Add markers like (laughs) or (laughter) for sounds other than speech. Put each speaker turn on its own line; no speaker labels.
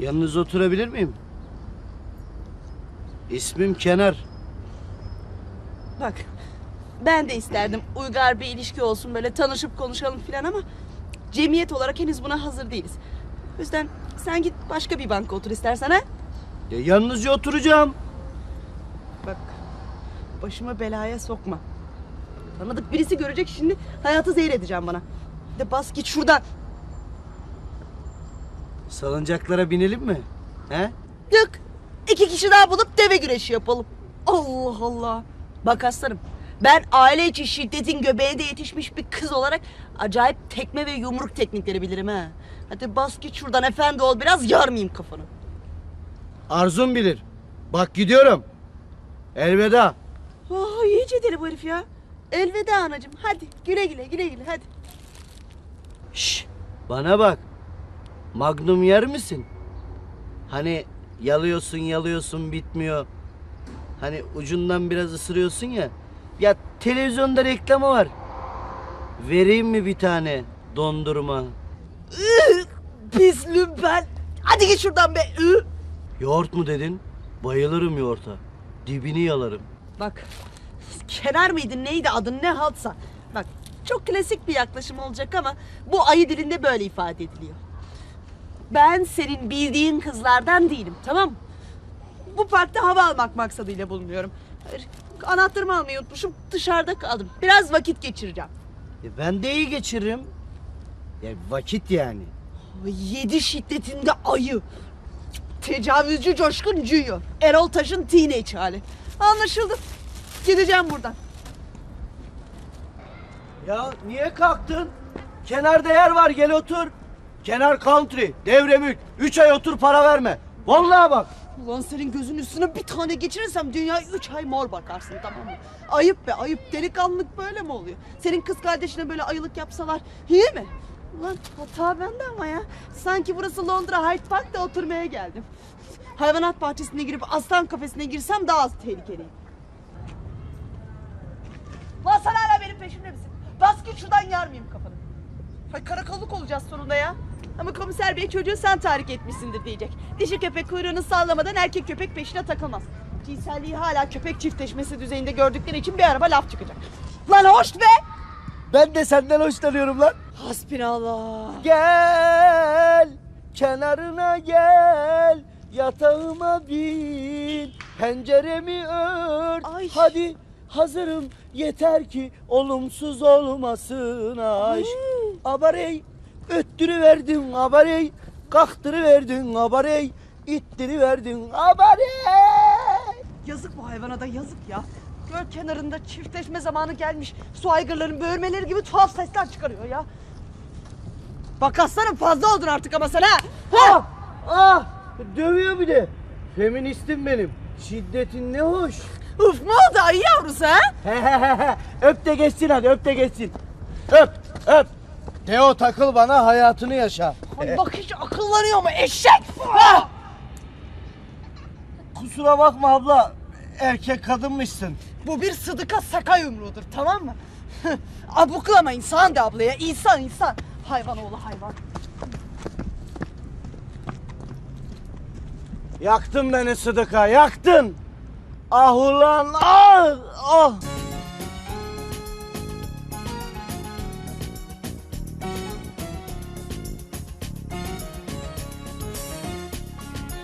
Yanınıza oturabilir miyim? İsmim Kenar.
Bak ben de isterdim uygar bir ilişki olsun böyle tanışıp konuşalım filan ama cemiyet olarak henüz buna hazır değiliz. O yüzden sen git başka bir banka otur istersen ha.
Ya yanınızca oturacağım.
Bak başıma belaya sokma. Tanıdık birisi görecek şimdi hayatı zehir edeceğim bana. De bas git şuradan.
Salıncaklara binelim mi? He?
Yok. İki kişi daha bulup deve güreşi yapalım. Allah Allah. Bak aslanım. Ben aile içi şiddetin göbeğinde yetişmiş bir kız olarak acayip tekme ve yumruk teknikleri bilirim ha. Hadi bas git şuradan efendi ol biraz yarmayayım kafanı.
Arzum bilir. Bak gidiyorum. Elveda.
Oh, iyice deli bu herif ya. Elveda anacığım. Hadi güle güle güle güle hadi.
Şş, bana bak. Magnum yer misin? Hani yalıyorsun yalıyorsun bitmiyor. Hani ucundan biraz ısırıyorsun ya. Ya televizyonda reklamı var. Vereyim mi bir tane dondurma?
Ih, Pis lümpen. Hadi git şuradan be. Ih.
Yoğurt mu dedin? Bayılırım yoğurta. Dibini yalarım.
Bak kenar mıydı neydi adın ne haltsa. Bak çok klasik bir yaklaşım olacak ama bu ayı dilinde böyle ifade ediliyor. Ben senin bildiğin kızlardan değilim tamam mı? Bu parkta hava almak maksadıyla bulunuyorum. Hayır, Anahtarımı almayı unutmuşum dışarıda kaldım. Biraz vakit geçireceğim.
E ben de iyi geçiririm. Ya vakit yani.
Yedi şiddetinde ayı. Tecavüzcü Coşkun Junior. Erol Taş'ın teenage hali. Anlaşıldı. Gideceğim buradan.
Ya niye kalktın? Kenarda yer var gel otur. Kenar country, devremük. Üç ay otur para verme. Vallahi bak.
Ulan senin gözün üstüne bir tane geçirirsem dünya üç ay mor bakarsın tamam mı? Ayıp be ayıp delikanlılık böyle mi oluyor? Senin kız kardeşine böyle ayılık yapsalar iyi mi? Ulan hata bende ama ya. Sanki burası Londra Hyde Park'ta oturmaya geldim. Hayvanat bahçesine girip aslan kafesine girsem daha az tehlikeliyim. Lan sen hala benim peşimde misin? Bas git şuradan yarmayayım kafanı. Hay karakolluk olacağız sonunda ya. Ama komiser bey çocuğu sen tahrik etmişsindir diyecek. Dişi köpek kuyruğunu sallamadan erkek köpek peşine takılmaz. Cinselliği hala köpek çiftleşmesi düzeyinde gördükleri için bir araba laf çıkacak. Lan hoş be!
Ben de senden hoşlanıyorum lan.
Hasbinallah.
Gel kenarına gel yatağıma bin penceremi ört
Ay.
hadi hazırım yeter ki olumsuz olmasın aşk abarey öttürü verdin abarey kalktırı verdin abarey ittiri verdin abarey
Yazık bu hayvana da yazık ya. Göl kenarında çiftleşme zamanı gelmiş. Su aygırların böğürmeleri gibi tuhaf sesler çıkarıyor ya. Bak aslanım fazla oldun artık ama sen ha.
ah ah dövüyor bir de feministim benim şiddetin ne hoş
Uf ne oldu ayı yavrusu ha?
öp de geçsin hadi öp de geçsin. Öp öp. Teo takıl bana hayatını yaşa.
Ay bak hiç akıllanıyor mu eşek? Ha!
Kusura bakma abla erkek kadınmışsın.
Bu bir sıdıka saka yumruğudur tamam mı? (laughs) Abuklama insan de ablaya insan insan. Hayvan oğlu hayvan.
Yaktın beni Sıdıka yaktın. Ah ulan ah ah.